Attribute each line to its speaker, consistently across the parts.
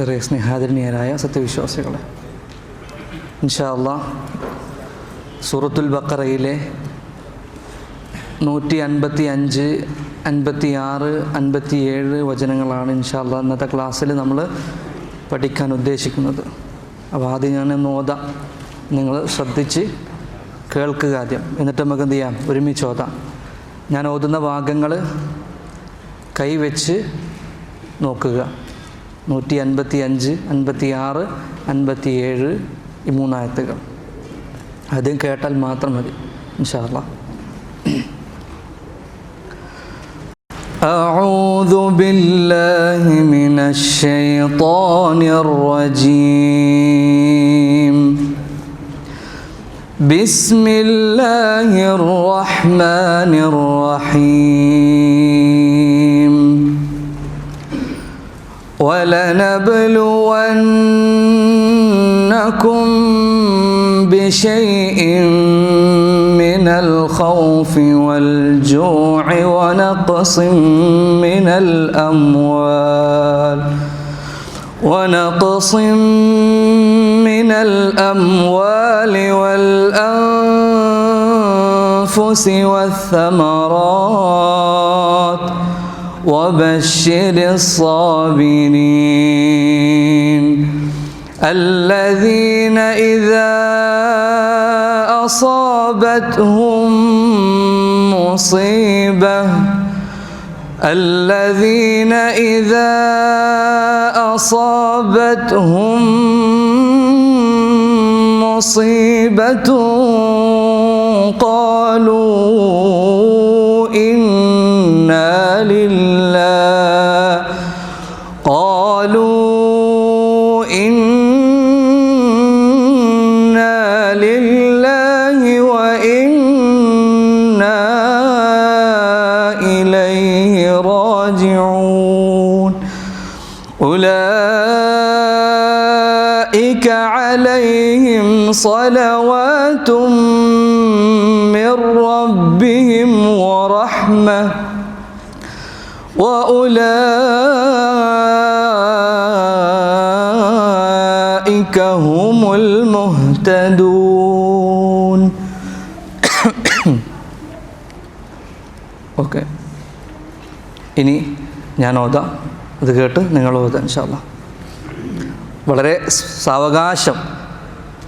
Speaker 1: ഏറെ സ്നേഹാദരണീയരായ സത്യവിശ്വാസികളെ. ഇൻഷാ അള്ളാ സൂറത്തുൽ ബക്കറയിലെ നൂറ്റി അൻപത്തി അഞ്ച് അൻപത്തി ആറ് അൻപത്തി ഏഴ് വചനങ്ങളാണ് ഇൻഷാ അള്ളാ ഇന്നത്തെ ക്ലാസ്സിൽ നമ്മൾ പഠിക്കാൻ ഉദ്ദേശിക്കുന്നത്. അപ്പോൾ ആദ്യം ഞാൻ ഒന്ന് നിങ്ങൾ ശ്രദ്ധിച്ച് കേൾക്കുക ആദ്യം. എന്നിട്ട് നമുക്ക് എന്ത് ചെയ്യാം? ഒരുമിച്ച് ഓതാം. ഞാൻ ഓതുന്ന ഭാഗങ്ങൾ കൈവച്ച് നോക്കുക. നൂറ്റി അൻപത്തി അഞ്ച് അൻപത്തി ആറ് അൻപത്തി ഏഴ് ഈ മൂന്നായത്തുകൾ ആദ്യം കേട്ടാൽ മാത്രം മതി ഇൻഷാല്ല أعوذ بالله من الشيطان الرجيم بسم الله الرحمن الرحيم ولنبلونكم بشيء من الخوف والجوع ونقص من الأموال ونقص من الأموال والأنفس والثمرات وبشر الصابرين الذين إذا أصابتهم مصيبة الذين إذا أصابتهم مصيبة قالوا راجعون. أولئك عليهم صلوات من ربهم ورحمة. وأولئك هم المهتدون. Okay. ഇനി ഞാൻ ഓതാം അത് കേട്ട് നിങ്ങൾ ഓതാം ഇൻഷാല്ല വളരെ സാവകാശം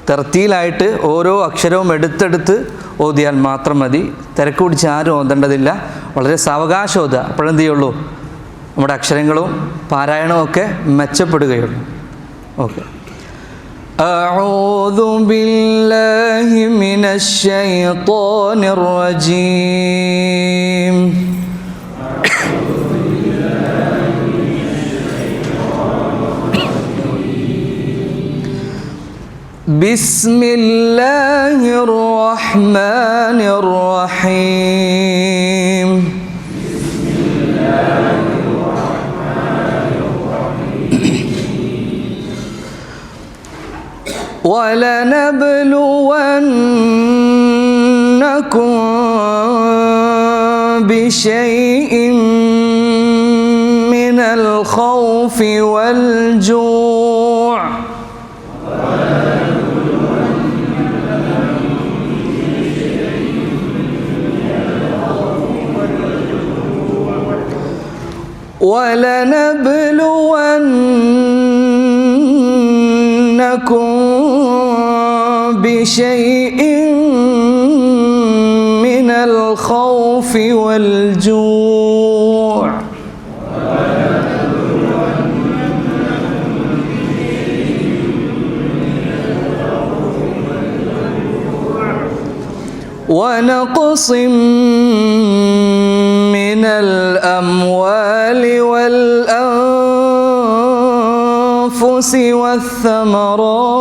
Speaker 1: തെർത്തിയിലായിട്ട് ഓരോ അക്ഷരവും എടുത്തെടുത്ത് ഓതിയാൽ മാത്രം മതി തിരക്ക് പിടിച്ച് ആരും ഓതേണ്ടതില്ല വളരെ സാവകാശം ഓതുക അപ്പോഴെന്ത് ചെയ്യുള്ളൂ നമ്മുടെ അക്ഷരങ്ങളും പാരായണവും ഒക്കെ മെച്ചപ്പെടുകയുള്ളൂ ഓക്കെ أعوذ بالله من الشيطان الرجيم بسم الله الرحمن الرحيم ولنبلونكم بشيء من الخوف والجوع ولنبلونكم بشيء من الخوف والجوع. ونقص من الأموال والأنفس والثمرات.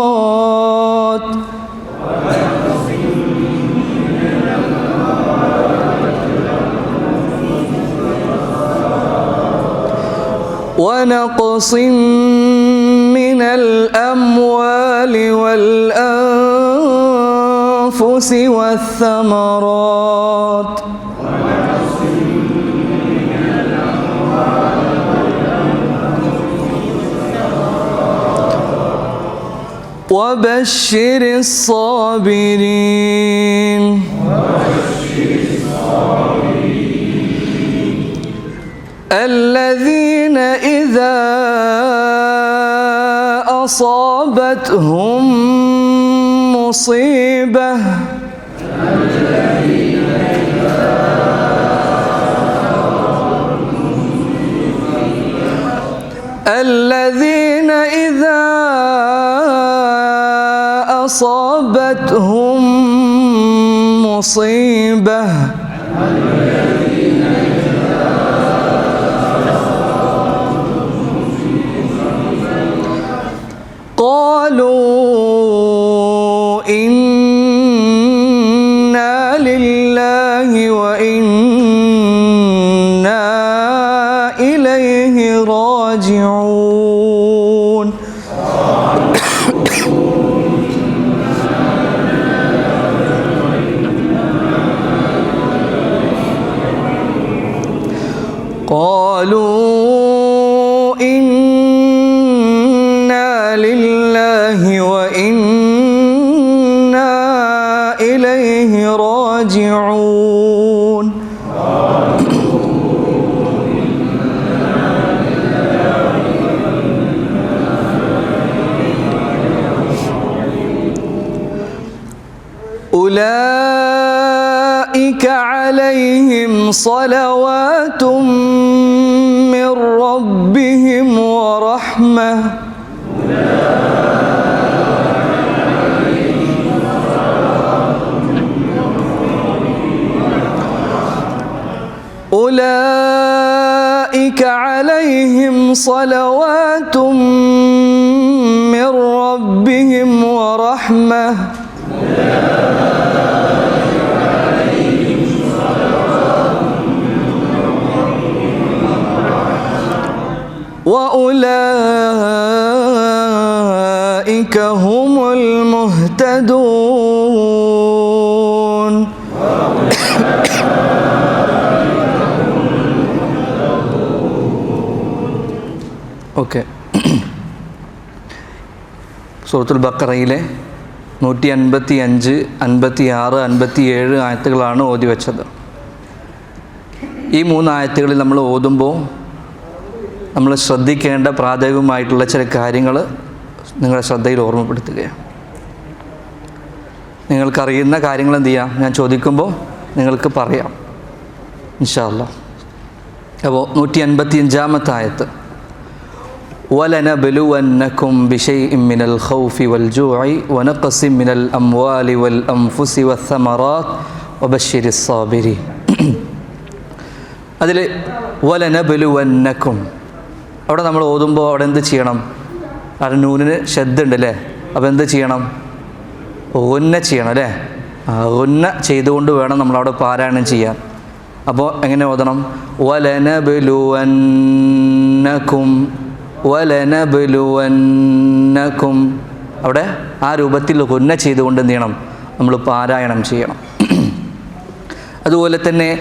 Speaker 1: ونقص من الأموال والأنفس والثمرات. وبشر الصابرين. الذين إذا أصابتهم مصيبة الذين أصابتهم مصيبة. أولئك عليهم صلوات من ربهم ورحمة وأولئك هم المهتدون സൂറത്തുൽ ബക്കറയിലെ നൂറ്റി അൻപത്തി അഞ്ച് അൻപത്തി ആറ് അൻപത്തി ഏഴ് ആയത്തുകളാണ് ഓതി വെച്ചത്. ഈ മൂന്ന് ആയത്തുകളിൽ നമ്മൾ ഓതുമ്പോൾ നമ്മൾ ശ്രദ്ധിക്കേണ്ട പ്രാഥമികമായിട്ടുള്ള ചില കാര്യങ്ങൾ നിങ്ങളുടെ ശ്രദ്ധയിൽ ഓർമ്മപ്പെടുത്തുകയാണ്. നിങ്ങൾക്കറിയുന്ന കാര്യങ്ങൾ എന്ത് ചെയ്യാം? ഞാൻ ചോദിക്കുമ്പോൾ നിങ്ങൾക്ക് പറയാം. ഇൻഷാല്ല അപ്പോൾ നൂറ്റി അൻപത്തി അഞ്ചാമത്തെ ആയത്ത്. ولنبلونكم بشيء من الخوف والجوع ونقص من الأموال والأنفس والثمرات وبشر الصابرين അതിൽ വലനബലുവന്നക്കും അവിടെ നമ്മൾ ഓതുമ്പോൾ അവിടെ എന്ത് ചെയ്യണം അവിടെ നൂനിന് ശബ്ദ ഉണ്ട് അല്ലേ അപ്പോൾ എന്ത് ചെയ്യണം ഒന്ന ചെയ്യണം അല്ലേ ആ ഒന്ന ചെയ്തുകൊണ്ട് വേണം നമ്മളവിടെ പാരായണം ചെയ്യാൻ അപ്പോൾ എങ്ങനെ ഓതണം വലനബലുവന്നക്കും വലനബലുവന്നക്കും. അവിടെ ആ രൂപത്തിൽ ഹുന്ന ചെയ്തുകൊണ്ട് എന്ത് ചെയ്യണം? നമ്മൾ പാരായണം ചെയ്യണം. അതുപോലെ തന്നെ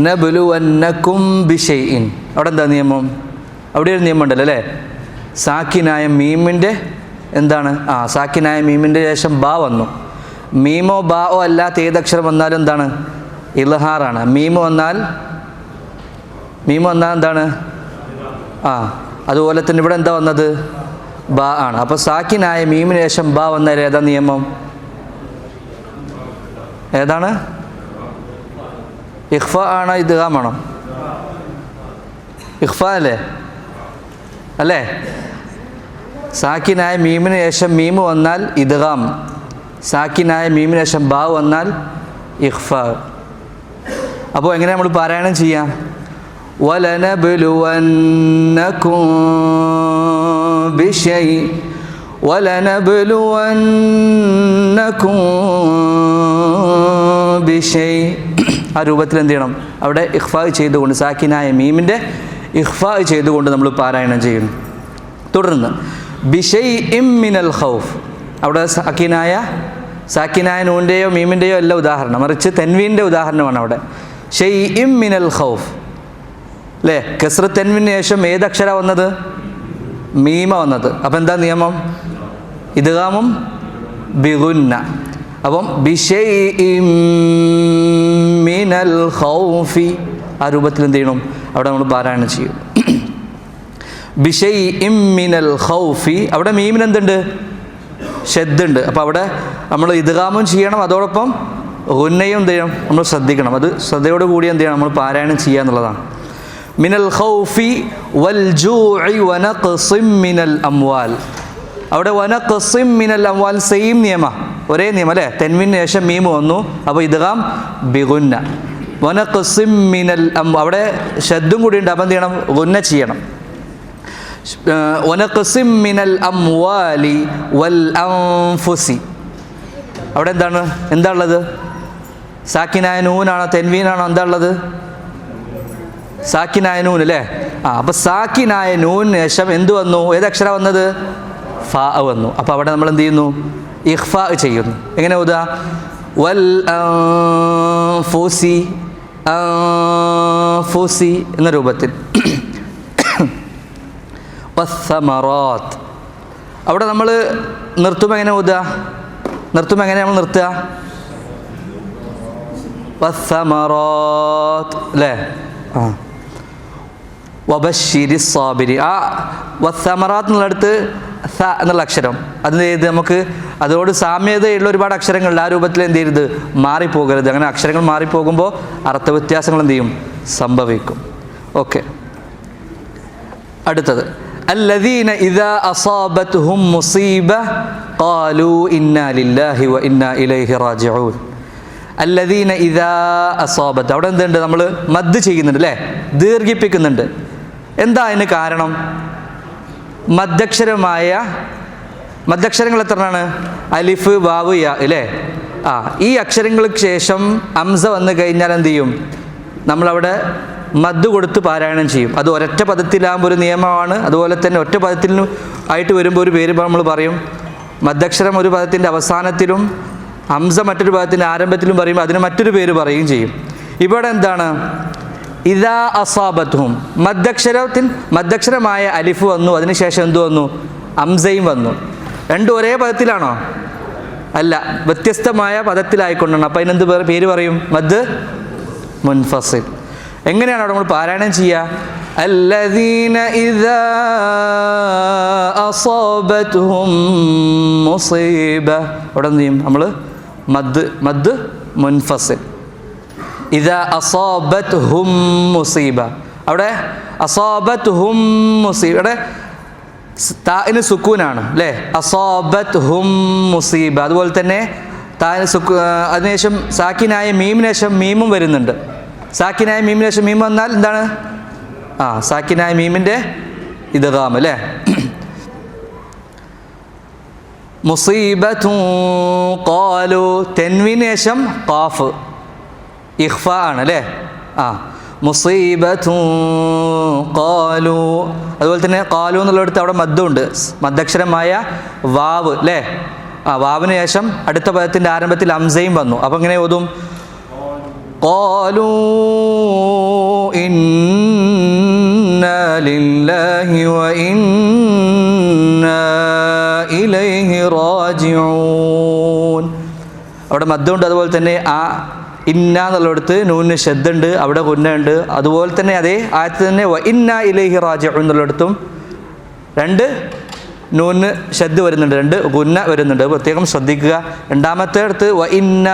Speaker 1: നബലുവന്നക്കും ബിഷെയിൻ അവിടെ എന്താ നിയമം? അവിടെ ഒരു നിയമം ഉണ്ടല്ലോ അല്ലേ? സാക്കിനായ മീമിന്റെ എന്താണ്? ആ സാക്കിനായ മീമിന്റെ ശേഷം ബാ വന്നു. മീമോ ബാവോ അല്ലാത്ത ഏതക്ഷരം വന്നാലും എന്താണ്? ഇലഹാറാണ് മീമ് വന്നാൽ മീമ് വന്നാൽ എന്താണ്? ആ അതുപോലെ തന്നെ ഇവിടെ എന്താ വന്നത്? ബാ ആണ്. അപ്പോൾ സാക്കിനായ മീമിന് ശേഷം ബാ വന്നാൽ ഏതാ നിയമം? ഏതാണ്? ഇഖ്ഫ ആണോ ഇഖ്ഫ അല്ലേ? അല്ലേ? സാക്കിനായ മീമിന് ശേഷം മീമ് വന്നാൽ ഇദ്ഗാം. സാക്കിനായ മീമിന് ശേഷം ബാ വന്നാൽ ഇഖ്ഫ. അപ്പോൾ എങ്ങനെ നമ്മൾ പാരായണം ചെയ്യാം? ولنبلونكم بشيء ولنبلونكم بشيء ആ രൂപത്തിൽ എന്ത് ചെയ്യണം അവിടെ ഇഖ്ഫാ ചെയ്തുകൊണ്ട് സാക്കിനായ മീമിൻ്റെ ഇഖ്ഫാ ചെയ്തുകൊണ്ട് നമ്മൾ പാരായണം ചെയ്യുന്നു തുടർന്ന് ബിഷൈ ഇം മിനൽ ഖൗഫ് അവിടെ സാക്കിനായ സാക്കിനായ നൂൻ്റെയോ മീമിൻ്റെയോ അല്ല ഉദാഹരണം മറിച്ച് തെൻവീൻ്റെ ഉദാഹരണമാണ് അവിടെ ഷെയ് ഇം മിനൽ ഖൗഫ് അല്ലേ കസ്ര തെൻവിന് ശേഷം ഏതക്ഷര വന്നത്? മീമ വന്നത്. അപ്പം എന്താ നിയമം? ഇദ്ഗാമും ബിഗുന്ന. അപ്പം മിനൽ ഖൗഫി. ആ രൂപത്തിൽ എന്ത് ചെയ്യണം? അവിടെ നമ്മൾ പാരായണം ചെയ്യും. ബിഷൈ മിനൽ ഖൗഫി. അവിടെ മീമിന് എന്തുണ്ട്? ഷെദ്ദുണ്ട്. അപ്പോൾ അവിടെ നമ്മൾ ഇദ്ഗാമും ചെയ്യണം. അതോടൊപ്പം ഉന്നയും എന്ത് ചെയ്യണം? നമ്മൾ ശ്രദ്ധിക്കണം. അത് ശ്രദ്ധയോട് കൂടി എന്ത് ചെയ്യണം? നമ്മൾ പാരായണം ചെയ്യുക എന്നുള്ളതാണ്. മിനൽ ഖൗഫി വൽ ജൂഇ വനഖ്സിം മിനൽ അംവാൽ. അവിടെ വനഖ്സിം മിനൽ അംവാൽ സെയിം നിയമ. ഒരേ നിയമം അല്ലേ? തെന്മിന് ശേഷം മീമ് വന്നു. അപ്പോൾ ഇദ്ഗാം ബിഗുന്ന. വനഖ്സിം മിനൽ അം അവിടെ ഷദ്ദും കൂടി ഉണ്ട്. അപ്പം ചെയ്യണം? ഗുന്ന ചെയ്യണം. വനഖസിം മിനൽ അംവാലി വൽ അംഫുസി. അവിടെ എന്താണ്? എന്താ ഉള്ളത്? സാക്കിനായ നൂനാണോ? തെൻവീനാണോ? എന്താ ഉള്ളത്? സാക്കിനായ നൂൻ അല്ലേ? ആ അപ്പൊ സാക്കിനായ നൂന് ശേഷം എന്ത് വന്നു? ഏത് അക്ഷരം വന്നത്? ഫ വന്നു. അപ്പൊ അവിടെ നമ്മൾ എന്ത് ചെയ്യുന്നു? ഇഹ്ഫ ചെയ്യുന്നു. എങ്ങനെ ഓതുക? വൽ ഫോസി ഫോസി എന്ന രൂപത്തിൽ. അവിടെ നമ്മൾ നിർത്തും എങ്ങനെ ഓതുക? നിർത്തും എങ്ങനെ നമ്മൾ നിർത്തുക? അല്ലേ? വബശിരി സാബിരി. ആ വസമറാത്ത് എന്നുള്ളടത്ത് സ എന്നുള്ള അക്ഷരം. അതിന് ചെയ്ത് നമുക്ക് അതോട് സാമ്യതയുള്ള ഒരുപാട് അക്ഷരങ്ങൾ ആ രൂപത്തിൽ എന്ത് ചെയ്യരുത്? മാറിപ്പോകരുത്. അങ്ങനെ അക്ഷരങ്ങൾ മാറിപ്പോകുമ്പോൾ അർത്ഥവ്യത്യാസങ്ങൾ എന്ത് ചെയ്യും? സംഭവിക്കും. ഓക്കെ. അടുത്തത്. അല്ലദീന ഇദാ അസാബത്ത് ഹും മുസീബ ഖാലു ഇന്നാ ലില്ലാഹി വ ഇന്നാ ഇലൈഹി റാജിഊൻ. അല്ലദീന ഇദാ അസാബത്ത്. അവിടെ എന്തുണ്ട്? നമ്മൾ മദ് ചെയ്യുന്നുണ്ട് അല്ലേ? ദീർഘിപ്പിക്കുന്നുണ്ട്. എന്താ അതിന് കാരണം? മധ്യക്ഷരമായ മധ്യക്ഷരങ്ങൾ എത്രയാണ് അലിഫ് വാവ് യാ അല്ലേ ആ ഈ അക്ഷരങ്ങൾക്ക് ശേഷം അംസ വന്നു കഴിഞ്ഞാൽ എന്ത് ചെയ്യും? നമ്മളവിടെ മദ് കൊടുത്ത് പാരായണം ചെയ്യും. അത് ഒരൊറ്റ പദത്തിലാകുമ്പോൾ ഒരു നിയമമാണ്. അതുപോലെ തന്നെ ഒറ്റ പദത്തിൽ ആയിട്ട് വരുമ്പോൾ ഒരു പേര് നമ്മൾ പറയും. മദ്യക്ഷരം ഒരു പദത്തിന്റെ അവസാനത്തിലും ഹംസ മറ്റൊരു പദത്തിന്റെ ആരംഭത്തിലും പറയുമ്പോൾ അതിന് മറ്റൊരു പേര് പറയുകയും ചെയ്യും. ഇവിടെ എന്താണ്? ഇതാ അസാബത്തും മദ്യക്ഷരത്തിൽ മദ്യക്ഷരമായ അലിഫ് വന്നു അതിനുശേഷം എന്തു വന്നു അംസയും വന്നു രണ്ടും ഒരേ പദത്തിലാണോ അല്ല വ്യത്യസ്തമായ പദത്തിലായിക്കൊണ്ടാണ് അപ്പം അതിനെന്ത് പേര് പേര് പറയും മദ് മുൻഫസിൽ എങ്ങനെയാണ് അവിടെ നമ്മൾ പാരായണം ചെയ്യുക الذين إذا أصابتهم مصيبة അവിടെ എന്ത് ചെയ്യും നമ്മൾ മദ് മദ് മുൻഫസിൽ ഇതാ അസോബത്ത് ഹും മുസീബ. അവിടെ അസോബത്ത് ഹും മുസീബ അവിടെ താന് സുക്കൂനാണ് അല്ലേ? അസോബത്ത് ഹും മുസീബ. അതുപോലെ തന്നെ താന് സുക്കു അതിനുശേഷം സാക്കിനായ മീമിനേശം മീമും വരുന്നുണ്ട്. സാക്കിനായ മീമിനേശം മീം വന്നാൽ എന്താണ്? ആ സാക്കിനായ മീമിന്റെ ഇത് റാം അല്ലേ? മുസീബത്തു ഖാലു തെൻവിനേശം കാഫ് ഇഹ്ഫ ആണ് അല്ലേ? ആ. മുസീബത്തും കാലു അതുപോലെ തന്നെ കാലു എന്നുള്ളിടത്ത് അവിടെ മദ്ദുണ്ട്. മദ്ദക്ഷരമായ വാവ് അല്ലേ? ആ വാവിന് ശേഷം അടുത്ത പദത്തിന്റെ ആരംഭത്തിൽ അംസയും വന്നു. അപ്പം ഇങ്ങനെ ഓതും? വ ഇലൈഹി റാജിഊൻ. അവിടെ മദ്ദുണ്ട്. അതുപോലെ തന്നെ ആ ഇന്ന എന്നുള്ളിടത്ത് നൂന് ശബ്ദുണ്ട് അവിടെ കുന്നുണ്ട് അതുപോലെ തന്നെ അതേ ആയത്ത് തന്നെ ഇന്ന ഇലേഹി റാജ എന്നുള്ളിടത്തും രണ്ട് നൂന്ന് ശബ്ദ് വരുന്നുണ്ട് രണ്ട് ഗുന്ന വരുന്നുണ്ട്. പ്രത്യേകം ശ്രദ്ധിക്കുക. രണ്ടാമത്തെ അടുത്ത് വ ഇന്ന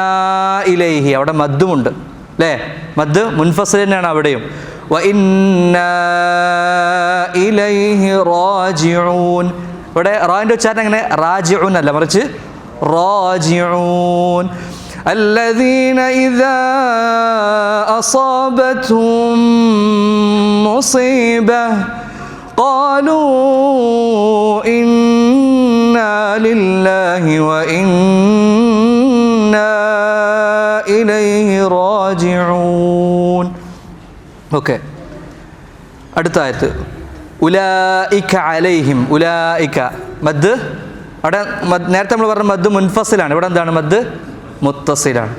Speaker 1: ഇലൈഹി അവിടെ മദ്ദുമുണ്ട്. അല്ലേ? മദ് മുൻഫസൽ തന്നെയാണ് അവിടെയും. വ ഇന്ന ഇലൈഹി റാജിഊൻ ഇവിടെ റാന്റെ ഉച്ചാരണം എങ്ങനെ? റാജിഊൻ അല്ല മറിച്ച് റാജിഊൻ الذين إذا أصابتهم مصيبة قالوا إنا لله وإنا إليه راجعون ഓക്കെ അടുത്ത ആയത്ത് ഉലായിക്ക അലൈഹിം ഉലായിക്ക മദ് അവിടെ മദ് നേരത്തെ നമ്മൾ പറഞ്ഞ മദ് മുൻഫസിലാണ് ഇവിടെ എന്താണ് മദ് മുത്തസിലാണ്.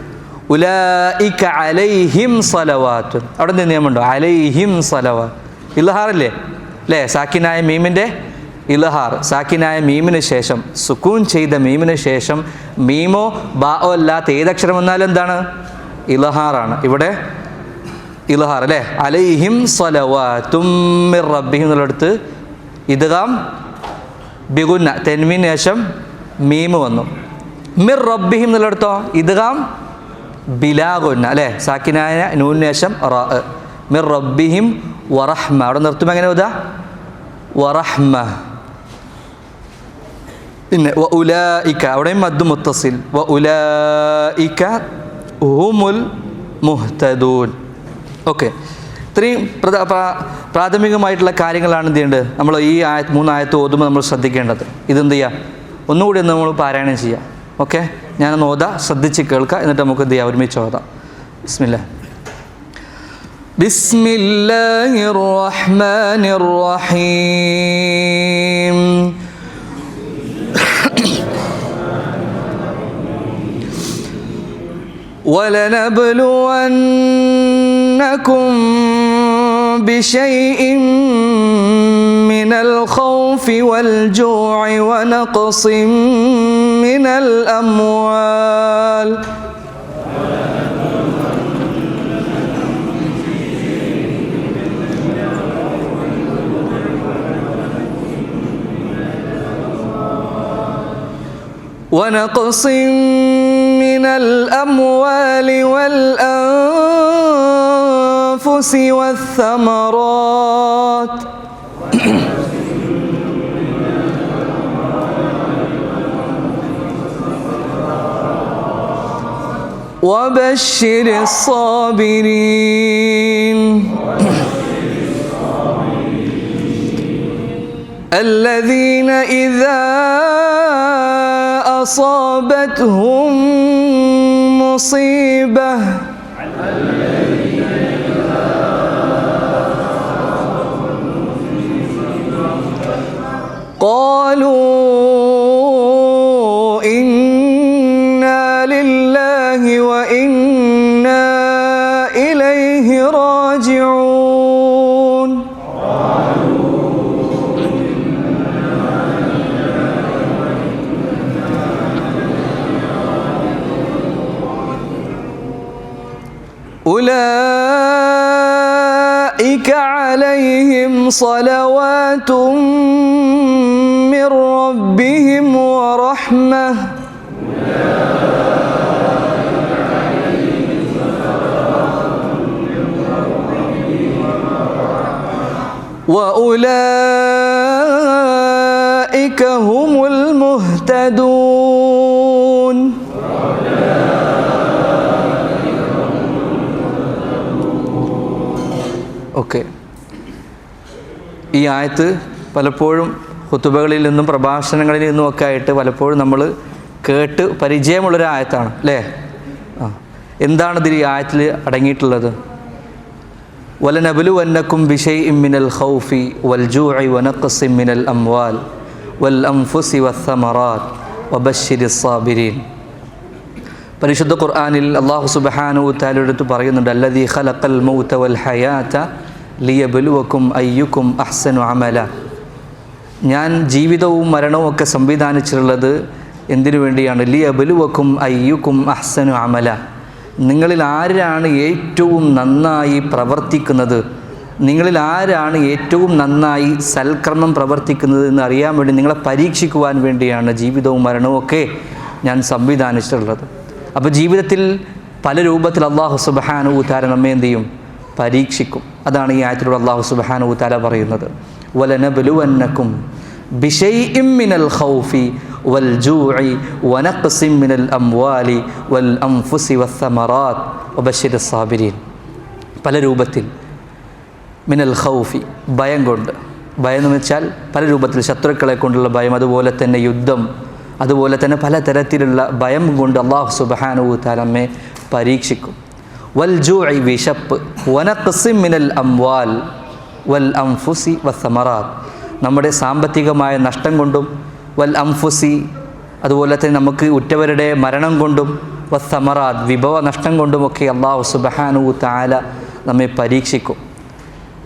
Speaker 1: അലൈഹിം അവിടെ നിയമമുണ്ടോ? അലൈഹിം സലവാ ഇൽഹാറില്ലേ? അല്ലേ സാക്കിനായ മീമിന്റെ ഇലഹാർ സാക്കിനായ മീമിന് ശേഷം സുക്കൂൻ ചെയ്ത മീമിന് ശേഷം മീമോ ബാഓ അല്ലാത്ത ഏതക്ഷരം വന്നാലും എന്താണ്? ഇലഹാറാണ് ഇവിടെ ഇലഹാർ അല്ലേ? അലൈഹിം സ്വലവാത്തും മിർ റബ്ബിഹിം എന്നുള്ളടത്ത് ഇതാം ബിഗുന്ന തെന്മിന് ശേഷം മീമ് വന്നു. മിർ റബ്ബിഹിം എന്നുള്ളിടത്തോ ഇദ്ഗാം ബിലാഗുന്ന അല്ലേ? സാക്കിനായ നൂന് ശേഷം റ മിർ റബ്ബിഹിം വറഹ്മ. അവിടെ നിർത്തുമ്പോൾ എങ്ങനെ ഉദാ വറഹ്മ. പിന്നെ വ ഉലായിക്ക അവിടെയും മദ് മുത്തസിൽ. വ ഉലായിക്ക ഹുമുൽ മുഹ്തദൂൻ. ഓക്കെ. ഇത്രയും പ്രാഥമികമായിട്ടുള്ള കാര്യങ്ങളാണ് എന്ത് ചെയ്യേണ്ടത്? നമ്മൾ ഈ ആയ മൂന്നായത്ത് ഓതുമ്പോൾ നമ്മൾ ശ്രദ്ധിക്കേണ്ടത്. ഇതെന്ത് ചെയ്യുക ഒന്നുകൂടി ഒന്ന് നമ്മൾ പാരായണം ചെയ്യാം. ഓക്കെ ഞാനൊന്ന് ഓതാ ശ്രദ്ധിച്ച് കേൾക്കുക എന്നിട്ട് നമുക്ക് എന്ത് ചെയ്യാം ഒരുമിച്ച് ഓതാം ബിസ്മില്ല بسم الله الرحمن الرحيم ولنبلونكم بشيء من الخوف والجوع ونقص من الأموال. ونقص من الأموال والأنفس والثمرات. وبشر الصابرين. الذين إذا أصابتهم مصيبة قالوا ഈ ആയത്ത് പലപ്പോഴും കുത്തുബകളിൽ നിന്നും പ്രഭാഷണങ്ങളിൽ നിന്നും ഒക്കെ ആയിട്ട് പലപ്പോഴും നമ്മൾ കേട്ട് പരിചയമുള്ളൊരു ആയത്താണ് അല്ലേ? ആ എന്താണ് ഇതിൽ ഈ ആയത്തിൽ അടങ്ങിയിട്ടുള്ളത്? വലനബലുവന്നക്കും ബിഷൈ ഇമ്മിനൽ ഹൗഫി വൽ ജൂഇ വനക്കസ് മിനൽ അംവാൽ വൽ അംഫുസി വസ്സമറാത്ത് വബശ്ശിരി സാബിരീൻ പരിശുദ്ധ ഖുർആാനിൽ അള്ളാഹു സുബഹാനു താലെടുത്ത് പറയുന്നുണ്ട് അല്ലദീ ഖലഖൽ മൗത വൽ ഹയാത ലിയബ്ലുവക്കും അയ്യുക്കും അഹ്സനു അമല. ഞാൻ ജീവിതവും മരണവും ഒക്കെ സംവിധാനിച്ചിട്ടുള്ളത് എന്തിനു വേണ്ടിയാണ്? ലിയബലുവക്കും അയ്യുക്കും അഹ്സനു അമല. നിങ്ങളിൽ ആരാണ് ഏറ്റവും നന്നായി പ്രവർത്തിക്കുന്നത്? നിങ്ങളിൽ ആരാണ് ഏറ്റവും നന്നായി സൽക്രമം പ്രവർത്തിക്കുന്നത് എന്ന് അറിയാൻ വേണ്ടി നിങ്ങളെ പരീക്ഷിക്കുവാൻ വേണ്ടിയാണ് ജീവിതവും മരണവും ഒക്കെ ഞാൻ സംവിധാനിച്ചിട്ടുള്ളത്. അപ്പോൾ ജീവിതത്തിൽ പല രൂപത്തിൽ അള്ളാഹു സുബഹാനു താര നമ്മെ എന്ത് ചെയ്യും? പരീക്ഷിക്കും. അതാണ് ഈ ആയത്തിലൂടെ അള്ളാഹു സുബാനു തല പറയുന്നത്. വലനബലുവന്നക്കും പല രൂപത്തിൽ മിനൽ ഖൗഫി ഭയം കൊണ്ട്. ഭയം എന്ന് വെച്ചാൽ പല രൂപത്തിൽ ശത്രുക്കളെ കൊണ്ടുള്ള ഭയം അതുപോലെ തന്നെ യുദ്ധം അതുപോലെ തന്നെ പലതരത്തിലുള്ള ഭയം കൊണ്ട് അള്ളാഹു സുബഹാനു താലമ്മെ പരീക്ഷിക്കും. വൽ ജൂ വിശപ്പ് വനക്കസിമിനൽ മിനൽ അംവാൽ വൽ അംഫുസി വസമറാത്ത് നമ്മുടെ സാമ്പത്തികമായ നഷ്ടം കൊണ്ടും വൽ അംഫുസി അതുപോലെ തന്നെ നമുക്ക് ഉറ്റവരുടെ മരണം കൊണ്ടും വസമറാത്ത് വിഭവ നഷ്ടം കൊണ്ടുമൊക്കെ അള്ളാഹു സുബഹാനു താല നമ്മെ പരീക്ഷിക്കും.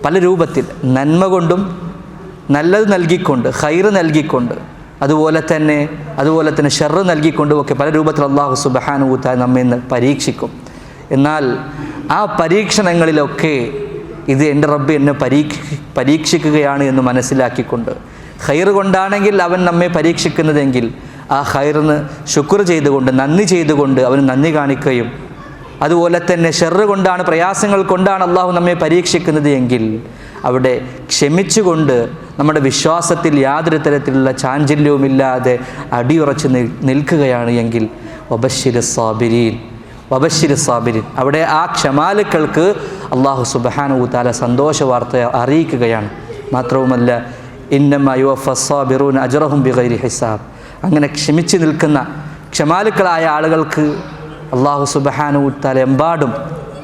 Speaker 1: പല രൂപത്തിൽ നന്മ കൊണ്ടും നല്ലത് നൽകിക്കൊണ്ട് ഹൈറ് നൽകിക്കൊണ്ട് അതുപോലെ തന്നെ അതുപോലെ തന്നെ ഷെറ് നൽകിക്കൊണ്ടും ഒക്കെ പല രൂപത്തിൽ അള്ളാഹു സുബഹാനു താല നമ്മെ പരീക്ഷിക്കും. എന്നാൽ ആ പരീക്ഷണങ്ങളിലൊക്കെ ഇത് എന്റെ റബ്ബ് എന്നെ പരീക്ഷ പരീക്ഷിക്കുകയാണ് എന്ന് മനസ്സിലാക്കിക്കൊണ്ട്. ഹൈർ കൊണ്ടാണെങ്കിൽ അവൻ നമ്മെ പരീക്ഷിക്കുന്നതെങ്കിൽ ആ ഹൈറിന് ശുക്ർ ചെയ്തുകൊണ്ട് നന്ദി ചെയ്തുകൊണ്ട് അവന് നന്ദി കാണിക്കുകയും അതുപോലെ തന്നെ ഷെറ് കൊണ്ടാണ് പ്രയാസങ്ങൾ കൊണ്ടാണ് അള്ളാഹു നമ്മെ പരീക്ഷിക്കുന്നത് എങ്കിൽ അവിടെ ക്ഷമിച്ചുകൊണ്ട് നമ്മുടെ വിശ്വാസത്തിൽ യാതൊരു തരത്തിലുള്ള ചാഞ്ചല്യവുമില്ലാതെ അടിയുറച്ച് നിൽ നിൽക്കുകയാണ് എങ്കിൽ ഒബശിര സാബിരീൻ വബഷിര സാബിരിൻ. അവിടെ ആ ക്ഷമാലുക്കൾക്ക് അള്ളാഹു സുബഹാനു താല സന്തോഷ വാർത്ത അറിയിക്കുകയാണ്. മാത്രവുമല്ല ഇന്നമയോ ഫസാബിറൂൻ അജറഹും ബിഗൈരി ഹിസാബ്. അങ്ങനെ ക്ഷമിച്ച് നിൽക്കുന്ന ക്ഷമാലുക്കളായ ആളുകൾക്ക് അള്ളാഹു സുബഹാനു താല എമ്പാടും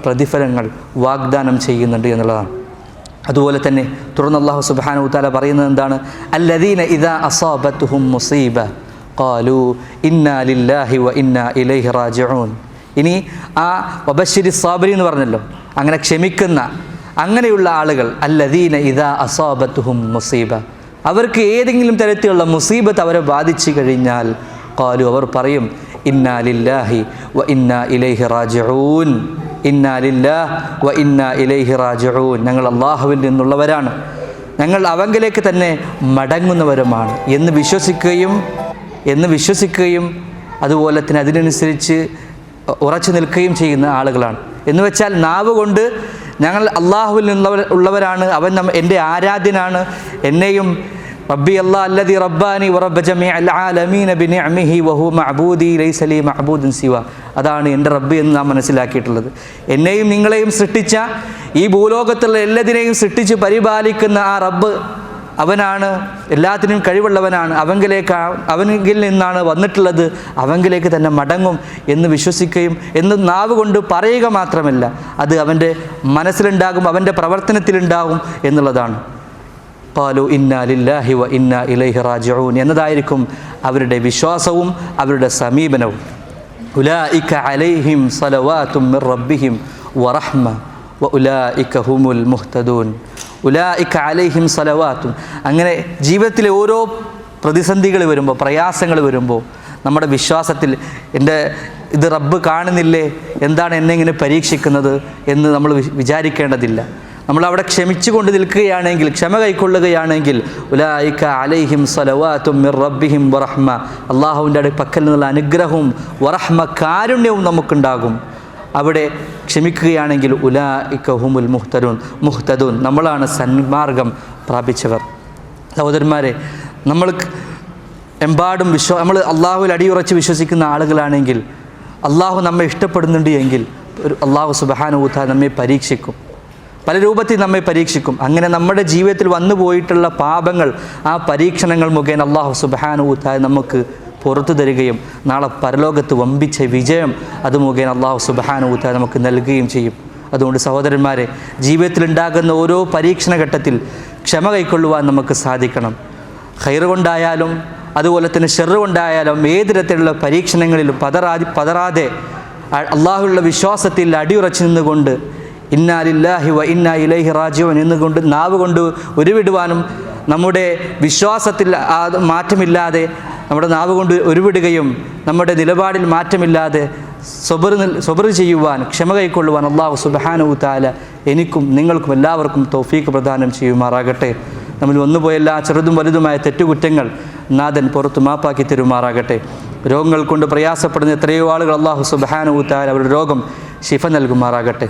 Speaker 1: പ്രതിഫലങ്ങൾ വാഗ്ദാനം ചെയ്യുന്നുണ്ട് എന്നുള്ളതാണ്. അതുപോലെ തന്നെ തുടർന്ന് അള്ളാഹു സുബാനു താല പറയുന്നത് എന്താണ്? അല്ലദീന ഇദാ അസാബത്തുഹും മുസീബ. ഖാലു ഇന്നാ ലില്ലാഹി വ ഇന്നാ ഇലൈഹി റാജിഊൻ. ഇനി ആ വബശ്ശിരി സാബരി എന്ന് പറഞ്ഞല്ലോ അങ്ങനെ ക്ഷമിക്കുന്ന അങ്ങനെയുള്ള ആളുകൾ അല്ലദീന ഇദാ അസാബത്തുഹും മുസീബ. അവർക്ക് ഏതെങ്കിലും തരത്തിലുള്ള മുസീബത്ത് അവരെ ബാധിച്ചു കഴിഞ്ഞാൽ കാലു അവർ പറയും ഇന്നാ ലില്ലാഹി വ ഇന്നാ ഇലൈഹി റാജിഊൻ. ഇന്നാ ലില്ലാഹ് വ ഇന്നാ ഇലൈഹി റാജിഊൻ. ഞങ്ങൾ അള്ളാഹുവിൽ നിന്നുള്ളവരാണ്. ഞങ്ങൾ അവങ്കിലേക്ക് തന്നെ മടങ്ങുന്നവരുമാണ്. എന്ന് വിശ്വസിക്കുകയും എന്ന് വിശ്വസിക്കുകയും അതുപോലെ തന്നെ അതിനനുസരിച്ച് ഉറച്ചു നിൽക്കുകയും ചെയ്യുന്ന ആളുകളാണ്. എന്ന് വെച്ചാൽ നാവ് കൊണ്ട് ഞങ്ങൾ അള്ളാഹുവിൽ നിന്നുള്ളവർ ഉള്ളവരാണ്. അവൻ നമ്മ എന്റെ ആരാധ്യനാണ്. എന്നെയും റബ്ബി അല്ലാ അല്ലദി റബ്ബാനി വറബ്ബ ജമീ അൽ ആലമീന ബിനിഅമിഹി വഹു മഅബൂദി ലൈസ ലി മഅബൂദുൻ സിവ. അതാണ് എന്റെ റബ്ബ് എന്ന് നാം മനസ്സിലാക്കിയിട്ടുള്ളത്. എന്നെയും നിങ്ങളെയും സൃഷ്ടിച്ച ഈ ഭൂലോകത്തുള്ള എല്ലതിനെയും സൃഷ്ടിച്ച് പരിപാലിക്കുന്ന ആ റബ്ബ് അവനാണ് എല്ലാത്തിനും കഴിവുള്ളവനാണ് അവങ്കിലേക്ക് അവനിൽ നിന്നാണ് വന്നിട്ടുള്ളത് അവങ്കിലേക്ക് തന്നെ മടങ്ങും എന്ന് വിശ്വസിക്കുകയും എന്ന് നാവ് കൊണ്ട് പറയുക മാത്രമല്ല അത് അവന്റെ മനസ്സിലുണ്ടാകും അവന്റെ പ്രവർത്തനത്തിലുണ്ടാകും എന്നുള്ളതാണ്. പാലു ഇന്ന ലില്ലാഹി വ ഇന്ന ഇലൈഹി റാജിഊൻ എന്നതായിരിക്കും അവരുടെ വിശ്വാസവും അവരുടെ സമീപനവും. ഉലായിക അലൈഹിം സലവാത്തും റബ്ബിഹിം വറഹ്മ വ ഉലായിക ഹുമുൽ മുഹ്തദൂൻ. ഉലായിക അലൈഹിം സലവാത്തും അങ്ങനെ ജീവിതത്തിലെ ഓരോ പ്രതിസന്ധികൾ വരുമ്പോൾ പ്രയാസങ്ങൾ വരുമ്പോൾ നമ്മുടെ വിശ്വാസത്തിൽ എന്റെ ഇത് റബ്ബ് കാണുന്നില്ലേ? എന്താണ് എന്നെ ഇങ്ങനെ പരീക്ഷിക്കുന്നത് എന്ന് നമ്മൾ വിചാരിക്കേണ്ടതില്ല. നമ്മൾ അവിടെ ക്ഷമിച്ചുകൊണ്ട് നിൽക്കുകയാണെങ്കിൽ ക്ഷമ കൈക്കൊള്ളുകയാണെങ്കിൽ ഉലായിക്ക അലൈഹിം സലവാത്തും മിർ റബ്ബിഹിം വറഹ്മ. അള്ളാഹുവിന്റെ പക്കൽ നിന്നുള്ള അനുഗ്രഹവും വറഹ്മ കാരുണ്യവും നമുക്കുണ്ടാകും. അവിടെ ക്ഷമിക്കുകയാണെങ്കിൽ ഉലാ ഇക്കഹുമുൽ മുഹ്തരൂൻ മുഹ്തദൂൻ. നമ്മളാണ് സന്മാർഗം പ്രാപിച്ചവർ. സഹോദരന്മാരെ നമ്മൾ എമ്പാടും വിശ്വ നമ്മൾ അള്ളാഹുവിൽ അടിയുറച്ച് വിശ്വസിക്കുന്ന ആളുകളാണെങ്കിൽ അള്ളാഹു നമ്മെ ഇഷ്ടപ്പെടുന്നുണ്ട് എങ്കിൽ ഒരു അള്ളാഹു സുബഹാനുഭൂത്ത നമ്മെ പരീക്ഷിക്കും. പല രൂപത്തിൽ നമ്മെ പരീക്ഷിക്കും. അങ്ങനെ നമ്മുടെ ജീവിതത്തിൽ വന്നു പോയിട്ടുള്ള പാപങ്ങൾ ആ പരീക്ഷണങ്ങൾ മുഖേന അള്ളാഹു സുബഹാനുഭൂത്ത നമുക്ക് പുറത്തു തരികയും നാളെ പരലോകത്ത് വമ്പിച്ച വിജയം അത് മുഖേന അള്ളാഹു സുബാനുത്ത നമുക്ക് നൽകുകയും ചെയ്യും. അതുകൊണ്ട് സഹോദരന്മാരെ ജീവിതത്തിലുണ്ടാകുന്ന ഓരോ പരീക്ഷണ ഘട്ടത്തിൽ ക്ഷമ കൈക്കൊള്ളുവാൻ നമുക്ക് സാധിക്കണം. ഹൈർ കൊണ്ടായാലും അതുപോലെ തന്നെ ഷെറ് കൊണ്ടായാലും ഏത് തരത്തിലുള്ള പരീക്ഷണങ്ങളിലും പതറാതി പതറാതെ അള്ളാഹുള്ള വിശ്വാസത്തിൽ അടിയുറച്ചു നിന്നുകൊണ്ട് ഇന്നാലില്ലാഹി വ ഇന്നാ ഇലൈഹി റാജീവൻ എന്നുകൊണ്ട് നാവ് കൊണ്ട് ഉരുവിടുവാനും നമ്മുടെ വിശ്വാസത്തിൽ മാറ്റമില്ലാതെ നമ്മുടെ നാവ് കൊണ്ട് ഉരുവിടുകയും നമ്മുടെ നിലപാടിൽ മാറ്റമില്ലാതെ സ്വബർ സ്വബർ ചെയ്യുവാൻ ക്ഷമ കൈക്കൊള്ളുവാൻ അള്ളാഹു സുബഹാനു താല എനിക്കും നിങ്ങൾക്കും എല്ലാവർക്കും തോഫീക്ക് പ്രദാനം ചെയ്യുമാറാകട്ടെ. നമ്മൾ വന്നുപോയ എല്ലാ ചെറുതും വലുതുമായ തെറ്റുകുറ്റങ്ങൾ നാഥൻ പുറത്ത് മാപ്പാക്കി തരുമാറാകട്ടെ. രോഗങ്ങൾ കൊണ്ട് പ്രയാസപ്പെടുന്ന എത്രയോ ആളുകൾ അള്ളാഹു സുബഹാനു താല അവരുടെ രോഗം ശിഫ നൽകുമാറാകട്ടെ.